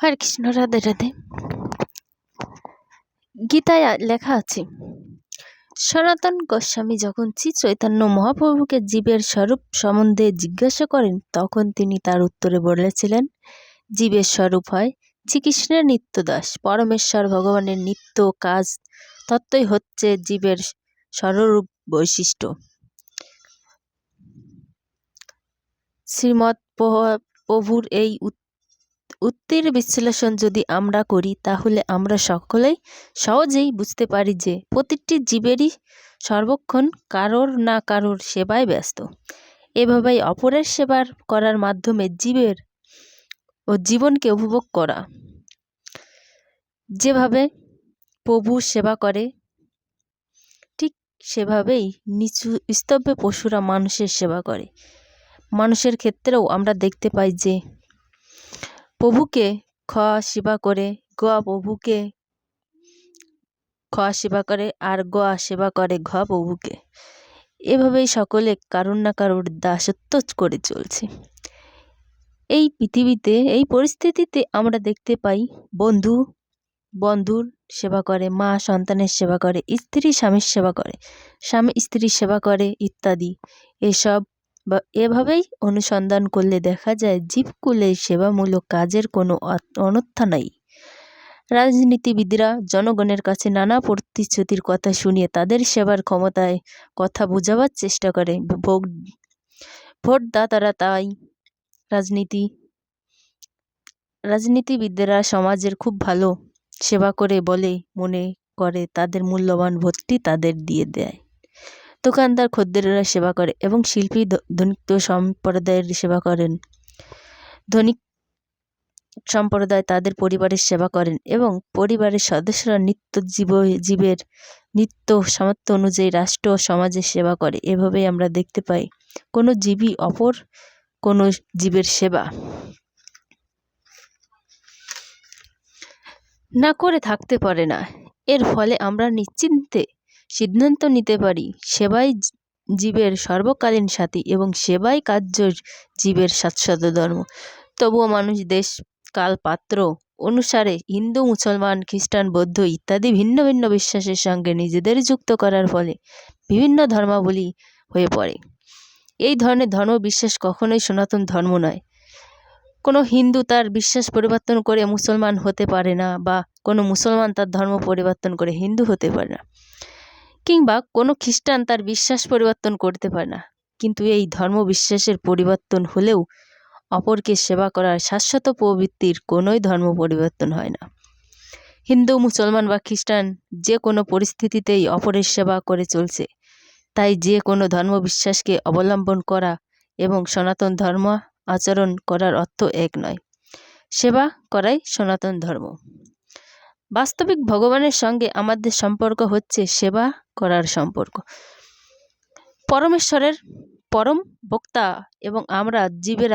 হরে কৃষ্ণ, রাধে রাধে। গীতায় লেখা আছে, সনাতন গোস্বামী যখন শ্রী চৈতন্য মহাপ্রভুকে জীবের স্বরূপ সম্বন্ধে জিজ্ঞাসা করেন, তখন তিনি তার উত্তরে বলেছিলেন, জীবের স্বরূপ হয় শ্রীকৃষ্ণের নিত্যদাস, পরমেশ্বর, ভগবানের নিত্য কাজ, তত্ত্বই হচ্ছে জীবের স্বরূপ বৈশিষ্ট্য। শ্রীমৎ প্রভুর এই উত্তীর বিশ্লেষণ যদি আমরা করি, তাহলে আমরা সকলেই সহজেই বুঝতে পারি যে প্রতিটি জীবেরই সর্বক্ষণ কারোর না কারোর সেবায় ব্যস্ত। এভাবেই অপরের সেবার করার মাধ্যমে জীবের ও জীবনকে উপভোগ করা। যেভাবে প্রভু সেবা করে, ঠিক সেভাবেই নিচু স্তব্ধে পশুরা মানুষের সেবা করে। মানুষের ক্ষেত্রেও আমরা দেখতে পাই যে প্রভুকে খাওয়া সেবা করে গোয়া প্রভুকে খাওয়া সেবা করে আর গোয়া সেবা করে, ঘ প্রভুকে। এভাবেই সকলে কারুর না কারুর দাসত্ব করে চলছে। এই পৃথিবীতে, এই পরিস্থিতিতে আমরা দেখতে পাই বন্ধু, বন্ধুর সেবা করে, মা সন্তানের সেবা করে, স্ত্রী স্বামীর সেবা করে, স্বামী স্ত্রীর সেবা করে ইত্যাদি। এসব বা এভাবেই অনুসন্ধান করলে দেখা যায় জীবকুলে সেবামূলক কাজের কোনো অনর্থা নাই। রাজনীতিবিদরা জনগণের কাছে নানা প্রতিশ্রুতির কথা শুনিয়ে তাদের সেবার ক্ষমতায় কথা বোঝাবার চেষ্টা করে। ভোট ভোটদাতারা তাই রাজনীতি, রাজনীতিবিদরা সমাজের খুব ভালো সেবা করে বলে মনে করে, তাদের মূল্যবান ভোটটি তাদের দিয়ে দেয়। দোকানদার খদ্দেরেরা সেবা করে এবং শিল্পী ধনিক সম্প্রদায়ের সেবা করেন। ধনিক সম্প্রদায় তাদের পরিবারের সেবা করেন এবং পরিবারের সদস্যরা নিত্য জীব জীবের নিত্য সামর্থ্য অনুযায়ী রাষ্ট্র ও সমাজের সেবা করে। এভাবেই আমরা দেখতে পাই কোনো জীবী অপর কোনো জীবের সেবা না করে থাকতে পারে না। এর ফলে আমরা নিশ্চিন্তে সিদ্ধান্ত নিতে পারি। সেবাই জীবের সর্বকালীন সাথী এবং সেবাই কার্য জীবের শাশ্বত ধর্ম। তবুও মানুষ দেশ কাল পাত্র অনুসারে হিন্দু, মুসলমান, খ্রিস্টান, বৌদ্ধ ইত্যাদি ভিন্ন ভিন্ন বিশ্বাসের সঙ্গে নিজেদের যুক্ত করার ফলে বিভিন্ন ধর্মাবলী হয়ে পড়ে। এই ধরনের ধর্ম বিশ্বাস কখনোই সনাতন ধর্ম নয়। কোনো হিন্দু তার বিশ্বাস পরিবর্তন করে মুসলমান হতে পারে না বা কোনো মুসলমান তার ধর্ম পরিবর্তন করে হিন্দু হতে পারে না। কিংবা কোনো খ্রিস্টান তার বিশ্বাস পরিবর্তন করতে পারে না। কিন্তু এই ধর্ম বিশ্বাসের পরিবর্তন হলেও অপরকে সেবা করার শাশ্বত প্রবৃত্তির কোনোই ধর্ম পরিবর্তন হয় না। হিন্দু, মুসলমান বা খ্রিস্টান যে কোনো পরিস্থিতিতেই অপরের সেবা করে চলছে। তাই যে কোনো ধর্ম বিশ্বাসকে অবলম্বন করা এবং সনাতন ধর্ম আচরণ করার অর্থ এক নয়। সেবা করাই সনাতন ধর্ম। বাস্তবিক ভগবানের সঙ্গে আমাদের সম্পর্ক হচ্ছে সেবা করার সম্পর্ক। পরমেশ্বরের পরম বক্তা এবং আমরা জীবেরা